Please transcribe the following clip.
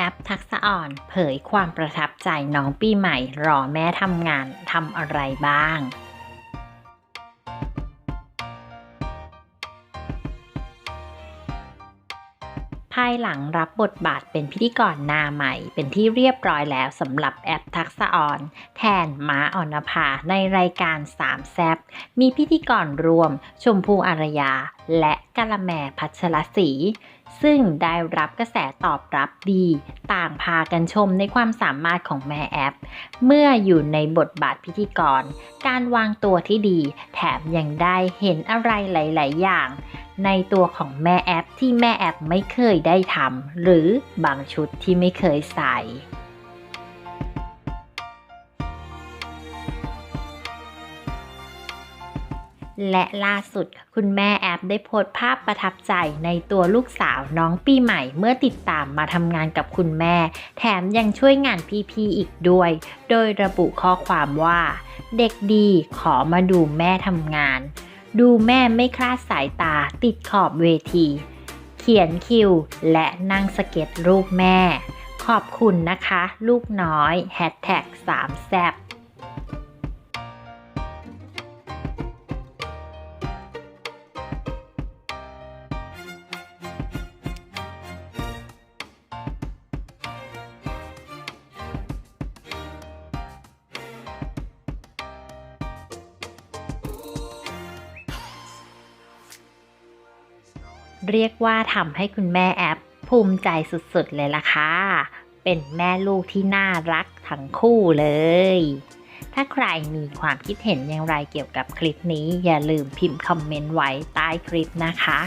แอปทักษะอ่อนเผยความประทับใจน้องปีใหม่ รอแม่ทำงานทำอะไรบ้าง ภายหลังรับบทบาทเป็นพิธีกรหน้าใหม่ เป็นที่เรียบร้อยแล้วสำหรับแอปทักษะออน แทนม้าออนภาในรายการสามแซบมีพิธีกรรวม ชมพูอารยา และกะละแมพัชรศรีซึ่งได้รับกระแสตอบรับดี ต่างพากันชมในความสามารถของแม่แอป เมื่ออยู่ในบทบาทพิธีกร การวางตัวที่ดี แถมยังได้เห็นอะไรหลาย ๆ อย่าง ในตัวของแม่แอปที่แม่แอปไม่เคยได้ทำหรือบางชุดที่ไม่เคยใส่และล่าสุดคุณแม่แอปได้โพสต์ภาพประทับใจในตัวลูกสาวน้องปีใหม่เมื่อติดตามมาทำงานกับคุณแม่ แถมยังช่วยงานพี่ๆอีกด้วย โดยระบุข้อความว่า เด็กดีขอมาดูแม่ทำงาน ดูแม่ไม่คลาดสายตาติดขอบเวที เขียนคิวและนั่งสเก็ตรูปแม่ ขอบคุณนะคะ ลูกน้อยแฮชแท็กสามแซบ เรียกว่าทำให้คุณแม่แอปภูมิใจสุดๆเลยล่ะค่ะ เป็นแม่ลูกที่น่ารักทั้งคู่เลย ถ้าใครมีความคิดเห็นอย่างไรเกี่ยวกับคลิปนี้ อย่าลืมพิมพ์คอมเมนต์ไว้ใต้คลิปนะคะ